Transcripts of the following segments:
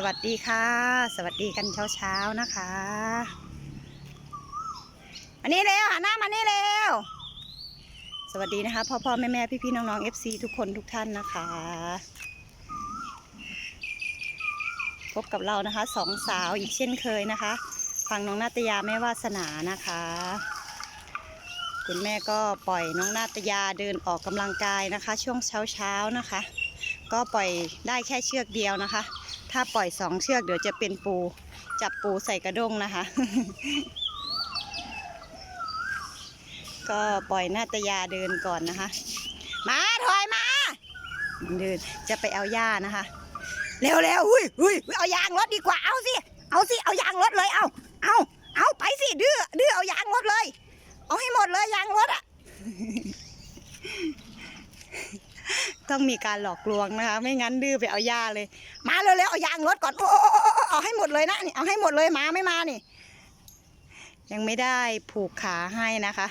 สวัสดีค่ะ สวัสดีกันเช้าเช้าๆนะคะ อันนี้เร็วหันหน้ามานี่เร็ว สวัสดีนะคะพ่อพ่อแม่แม่พี่พี่น้องน้องเอฟซีทุกคนทุกท่านนะคะ พบกับเรานะคะสองสาวอีกเช่นเคยนะคะฟังน้องนาตยาแม่วาสนานะคะ คุณแม่ก็ปล่อยน้องนาตยาเดินออกกำลังกายนะคะ ช่วงเช้าเช้าๆนะคะ ก็ปล่อยได้แค่เชือกเดียวนะคะ ถ้าปล่อยสองเชือกเดี๋ยวจะเป็นปู จับปูใส่กระด้งนะคะ ก็ปล่อยนาตยาเดินก่อนนะคะ มาถอยมาเดินจะไปเอาหญ้านะคะ เร็วเร็วอุ้ยอุ้ยอุ้ยเอายางรถดีกว่าเอาสิเอาสิเอายางรถเลยเอาเอาเอาไปสิดื้อดื้อเอายางรถเลย เอาให้หมดเลยยางรถอะ ต้องมีการหลอกลวงนะคะ ไม่งั้นดื้อไปเอาหญ้าเลย มาเร็วๆเอายางรถก่อนโอ้เอาให้หมดเลยนะนี่เอาให้หมดเลยมาไม่มานี่ ยังไม่ได้ผูกขาให้นะคะ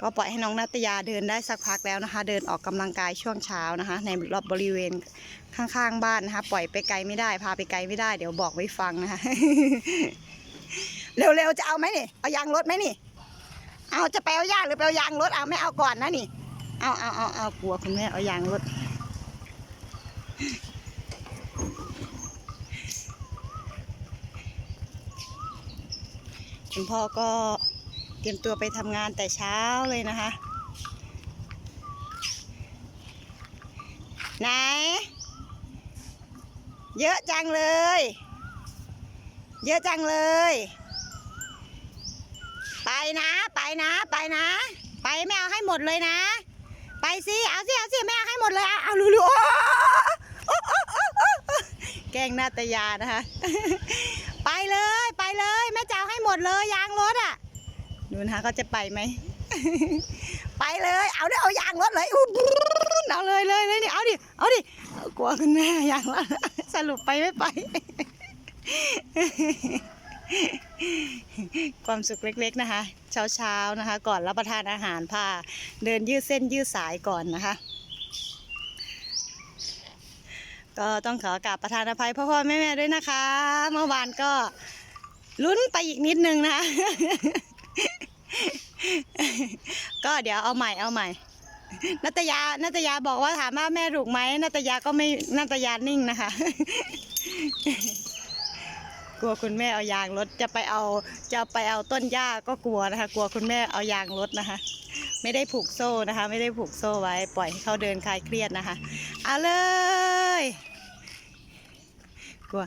ก็ปล่อยให้น้องนัตยาเดินได้สักพักแล้วนะคะ เดินออกกำลังกายช่วงเช้านะคะ ในรอบบริเวณข้างๆบ้านนะคะ ปล่อยไปไกลไม่ได้ พาไปไกลไม่ได้ เดี๋ยวบอกไว้ฟังนะคะเร็วๆจะเอาไหมนี่เอายางรถไหมนี่ เอาจะไปเอาหญ้าหรือไปเอายางรถเอาไม่เอาก่อนนะนี่ เอาเอาเอาเอากลัวคุณแม่เอายางรถคุณพ่อก็เตรียมตัวไปทำงานแต่เช้าเลยนะคะ ไหน เยอะจังเลย เยอะจังเลย ไปนะ ไปนะ ไปนะ ไปไม่เอาให้หมดเลยนะ สิ เอาสิ เอาสิไม่ให้หมดเลย เอาเอาลุๆแกล้งนาตยานะคะ ไปเลยไปเลยแม่จะเอาให้หมดเลยยางรถอะดูนะคะเขาจะไปไหม ไปเลย เอาเด้อเอายางรถเลยอู้เอาเลยเลยเลยนี่เอาดิเอาดิกลัวคุณแม่ยางรถสรุปไปไม่ไป ความสุขเล็กๆนะคะ เช้าๆนะคะ ก่อนรับประทานอาหารพาเดินยืดเส้นยืดสายก่อนนะคะ ก็ต้องขอกราบประธานอภัยพ่อพ่อแม่แม่ด้วยนะคะ เมื่อวานก็ลุ้นไปอีกนิดนึงนะคะก็เดี๋ยวเอาใหม่เอาใหม่นัตยานัตยาบอกว่าถามว่าแม่ถูกไหมนัตยาก็ไม่นัตยานิ่งนะคะ กลัวคุณแม่เอายางรถจะไปเอาจะไปเอาต้นหญ้าก็กลัวนะคะ กลัวคุณแม่เอายางรถนะคะ ไม่ได้ผูกโซ่นะคะ ไม่ได้ผูกโซ่ไว้ ปล่อยให้เขาเดินคลายเครียดนะคะเอาเลย กลัว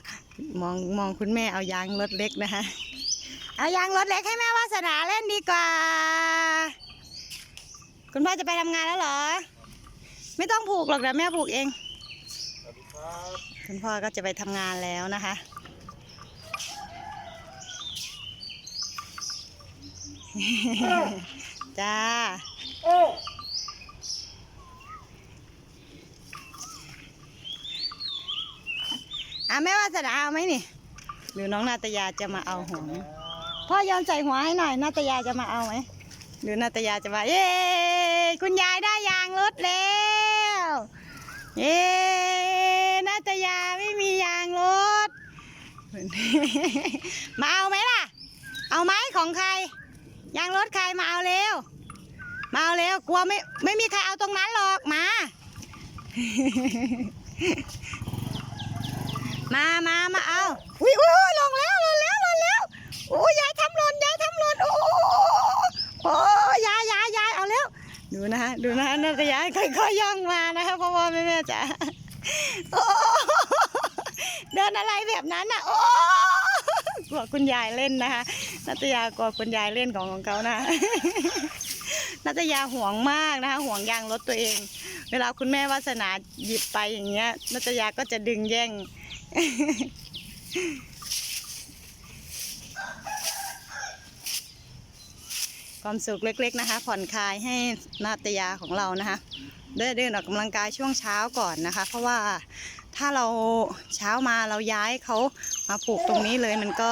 มองมองคุณแม่เอายางรถเล็กนะคะ เอายางรถเล็กให้แม่วาสนาเล่นดีกว่า คุณพ่อจะไปทำงานแล้วเหรอ ไม่ต้องผูกหรอกเดี๋ยวแม่ผูกเองสวัสดีครับคุณพ่อก็จะไปทำงานแล้วนะคะ จ้าอะแม่ว่าสนาเอาไหมนี่ หรือน้องนาตยาจะมาเอาหัวพ่อยอมใส่หัวให้หน่อยนาตยาจะมาเอาไหมหรือนาตยาจะมาเย้คุณยายได้ยางรถแล้วเย้นาตยาไม่มียางรถมาเอาไหมล่ะ เอาไหมของใคร ยางรถใครมาเอาเร็ว มาเอาเร็ว กลัวไม่ไม่มีใครเอาตรงนั้นหรอก มา มามามาเอา อุ้ยอุ้ยลงแล้วลงแล้วลงแล้วโอ้ยยายทำหล่นยายทำหล่นโอ้โอ้ยายยายยายเอาแล้ว ดูนะฮะดูนะฮะนาตยายค่อยๆย่องมานะคะพ่อพ่อแม่แม่จ๋าเดินอะไรแบบนั้นอะ โอ้กลัวคุณยายเล่นนะคะ นัตยากลัวคุณยายเล่นของของเขานะ นัตยาห่วงมากนะคะห่วงยางรถตัวเอง เวลาคุณแม่วาสนาหยิบไปอย่างเงี้ย นัตยาก็จะดึงแย่ง ความสุขเล็ก ๆนะคะ ผ่อนคลายให้นาตยาของเรานะคะได้เดินออกกำลังกายช่วงเช้าก่อนนะคะ เพราะว่าถ้าเราเช้ามาเราย้ายเขามาปลูกตรงนี้เลยมันก็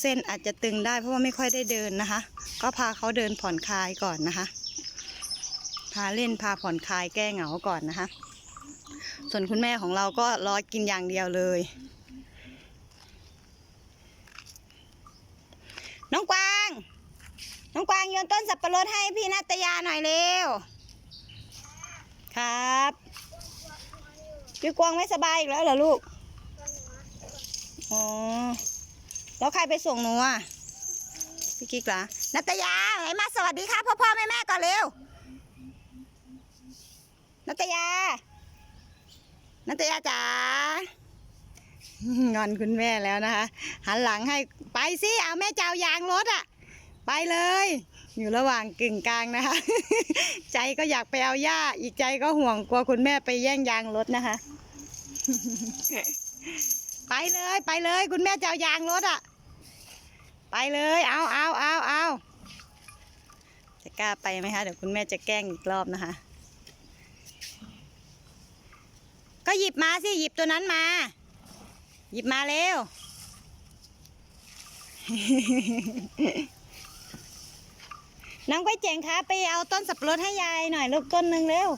เส้นอาจจะตึงได้เพราะว่าไม่ค่อยได้เดินนะคะ ก็พาเขาเดินผ่อนคลายก่อนนะคะ พาเล่นพาผ่อนคลายแก้เหงาก่อนนะคะ ส่วนคุณแม่ของเราก็รอกินอย่างเดียวเลย น้องกวาง น้องกวางโยนต้นสับปะรดให้พี่นัตยาหน่อยเร็ว ครับพี่กวางไม่สบายอีกแล้วเหรอลูก อ๋อ แล้วใครไปส่งหนูอะพี่กิ๊กเหรอนัตยาไหนมาสวัสดีค่ะพ่อพ่อแม่แม่ก่อนเร็วนัตยานัตยาจ๋างอนคุณแม่แล้วนะคะ หันหลังให้ไปสิเอาแม่เจ้ายางรถอะ ไปเลย อยู่ระหว่างกึ่งกลางนะคะ ใจก็อยากไปเอาหญ้า อีกใจก็ห่วงกลัวคุณแม่ไปแย่งยางรถนะคะ ไปเลยไปเลย คุณแม่เจะเอายางรถอะ ไปเลย เอาเอาเอาเอาจะกล้าไปไหมคะ เดี๋ยวคุณแม่จะแกล้งอีกรอบนะคะ ก็หยิบมาสิ หยิบตัวนั้นมา หยิบมาเร็ว น้องไก้เจ๋งคะ ไปเอาต้นสับปะรดให้ยายหน่อยลูกต้นหนึ่งเร็ว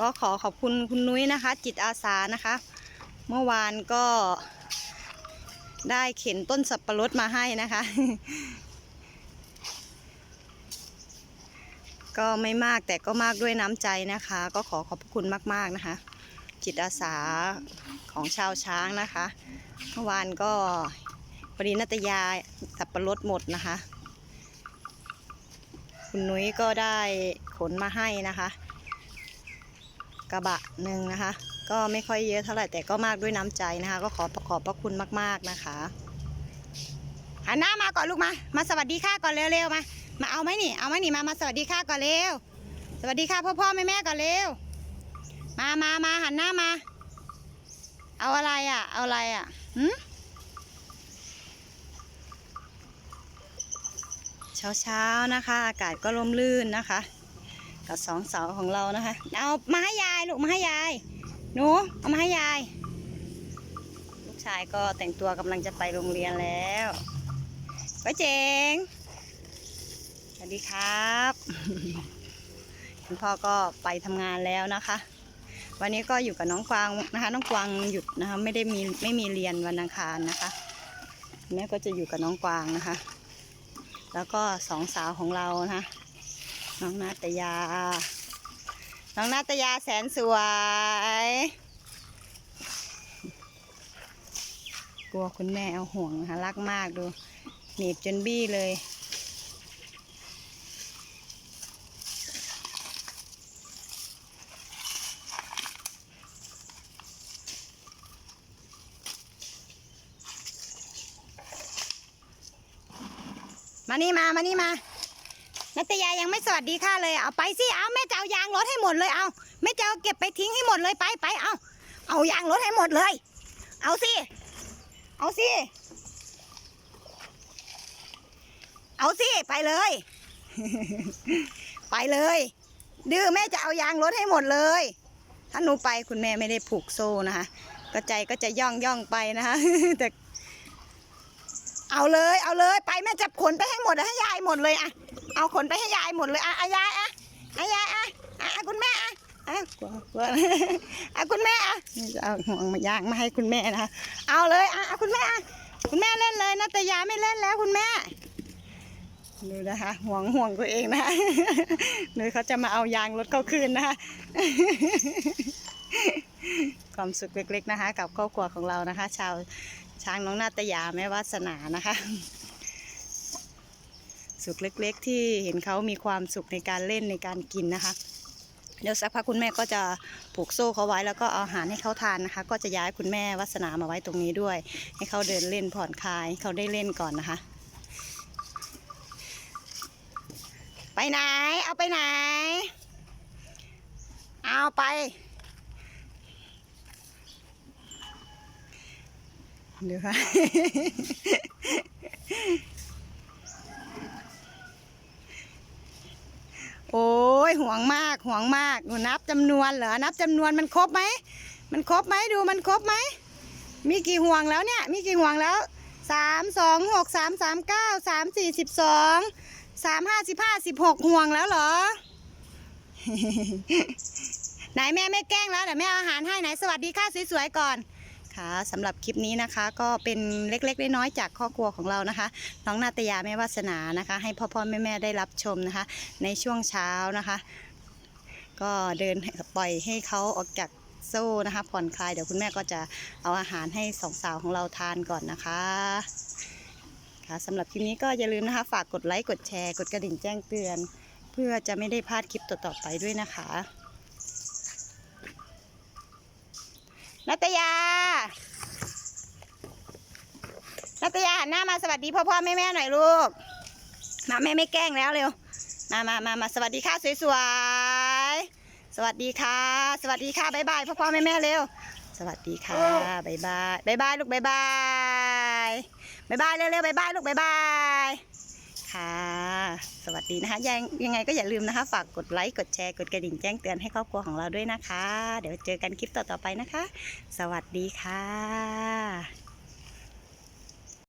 ก็ขอขอบคุณคุณนุ้ยนะคะ จิตอาสานะคะ เมื่อวานก็ได้เข็นต้นสับปะรดมาให้นะคะ ก็ไม่มากแต่ก็มากด้วยน้ำใจนะคะ ก็ขอขอบคุณมาก ๆนะคะ จิตอาสาของชาวช้างนะคะ เมื่อวานก็ปรินัตยาสับปะรดหมดนะคะ คุณนุ้ยก็ได้ขนมาให้นะคะ กระบะหนึ่งนะคะ ก็ไม่ค่อยเยอะเท่าไหร่แต่ก็มากด้วยน้ำใจนะคะ ก็ขอขอบพระคุณมากๆนะคะหันหน้ามาก่อนลูกมา มาสวัสดีค่ะก่อนเร็วๆมา มาเอาไหมนี่ เอาไหมนี่มา มาสวัสดีค่ะก่อนเร็ว สวัสดีค่ะพ่อพ่อแม่แม่ก่อนเร็ว มามามาหันหน้ามา เอาอะไรอะ เอาอะไรอะหืมเช้าเช้าๆนะคะ อากาศก็ร่มรื่นนะคะ กับสองเสาของเรานะคะ เอามาให้ยายลูกมาให้ยายหนูเอามาให้ยาย ลูกชายก็แต่งตัวกำลังจะไปโรงเรียนแล้วก็เจงสวัสดีครับคุณพ่อก็ไปทำงานแล้วนะคะ วันนี้ก็อยู่กับน้องกวางนะคะ น้องกวางหยุดนะคะ ไม่ได้มีไม่มีเรียนวันอังคารนะคะแม่ก็จะอยู่กับน้องกวางนะคะ แล้วก็สองสาวของเรานะคะ น้องนาตยา น้องนาตยาแสนสวย กลัวคุณแม่เอาห่วงนะคะรักมากดูหนีบจนบี้เลย มานี่มา มานี่มา นัตยายังไม่สวัสดีค่ะเลย เอาไปสิเอาแม่จะเอายางรถให้หมดเลยเอาแม่จะเอาเก็บไปทิ้งให้หมดเลยไปไปเอาเอายางรถให้หมดเลย เอาสิเอาสิเอาสิไปเลย ไปเลย ดื้อแม่จะเอายางรถให้หมดเลย ถ้าหนูไปคุณแม่ไม่ได้ผูกโซ่นะคะก็ใจก็จะย่องย่องไปนะคะแต่เอาเลย เอาเลย ไปแม่จะขนไปให้หมดให้ยายหมดเลยอะ เอาขนไปให้ยายหมดเลยอะอะยายอะอะยายอะอะอะคุณแม่อะอะกลัวกลัวอะคุณแม่อะนี่จะเอาห่วงมายางมาให้คุณแม่นะคะเอาเลยอะอะคุณแม่อะคุณแม่เล่นเลยนะแต่ยาไม่เล่นแล้วคุณแม่ดูนะคะห่วงห่วงตัวเองนะคะเดี๋ยเขาจะมาเอายางรถเขาคืนนะคะความสุขเล็กๆนะคะ กับครอบครัวของเรานะคะ ชาวช้างน้องนาตยาแม่วาสนานะคะ สุขเล็ก ๆ ที่เห็นเขามีความสุขในการเล่นในการกินนะคะ เดี๋ยวสักพักคุณแม่ก็จะผูกโซ่เขาไว้แล้วก็เอาอาหารให้เขาทานนะคะ ก็จะย้ายคุณแม่วัสนามาไว้ตรงนี้ด้วย ให้เขาเดินเล่นผ่อนคลายเขาได้เล่นก่อนนะคะ ไปไหน เอาไปไหน เอาไปเดี๋ยวค่ะ โอ้ยห่วงมากห่วงมากหนูนับจำนวนเหรอนับจำนวนมันครบไหมมันครบไหมดูมันครบไหมมีกี่ห่วงแล้วเนี่ย มีกี่ห่วงแล้วสามสองหกสามสามเก้าสามสี่สิบสองสามห้าสิบห้าสิบหกห่วงแล้วเหรอ ไหนแม่ไม่แกล้งแล้วเดี๋ยวแม่เอาอาหารให้ไหนสวัสดีค่ะสวยๆก่อน คะสำหรับคลิปนี้นะคะ ก็เป็นเล็กๆน้อยๆจากครอบครัวของเรานะคะ น้องนาตยาแม่วาสนานะคะ ให้พ่อพ่อแม่แม่ได้รับชมนะคะ ในช่วงเช้านะคะ ก็เดินปล่อยให้เขาออกจากโซ่นะคะ ผ่อนคลายเดี๋ยวคุณแม่ก็จะเอาอาหารให้สองสาวของเราทานก่อนนะคะค่ะสำหรับคลิปนี้ก็อย่าลืมนะคะ ฝากกดไลค์กดแชร์ กดกระดิ่งแจ้งเตือน เพื่อจะไม่ได้พลาดคลิปต่อๆไปด้วยนะคะ นัตยา นัตยาหันหน้ามาสวัสดีพ่อพ่อแม่แม่หน่อยลูก มาแม่ไม่แกล้งแล้วเร็ว มามามามาสวัสดีค่ะสวยๆ สวัสดีค่ะ สวัสดีค่ะบายบายพ่อพ่อแม่แม่เร็ว สวัสดีค่ะบายบายบายบายลูกบายบายบายบายเร็วๆบายบายลูกบายบาย ค่ะ สวัสดีนะคะยังยังไงก็อย่าลืมนะคะ ฝากกดไลค์กดแชร์กดกระดิ่งแจ้งเตือนให้ครอบครัวของเราด้วยนะคะ เดี๋ยวเจอกันคลิปต่อๆไปนะคะ สวัสดีค่ะ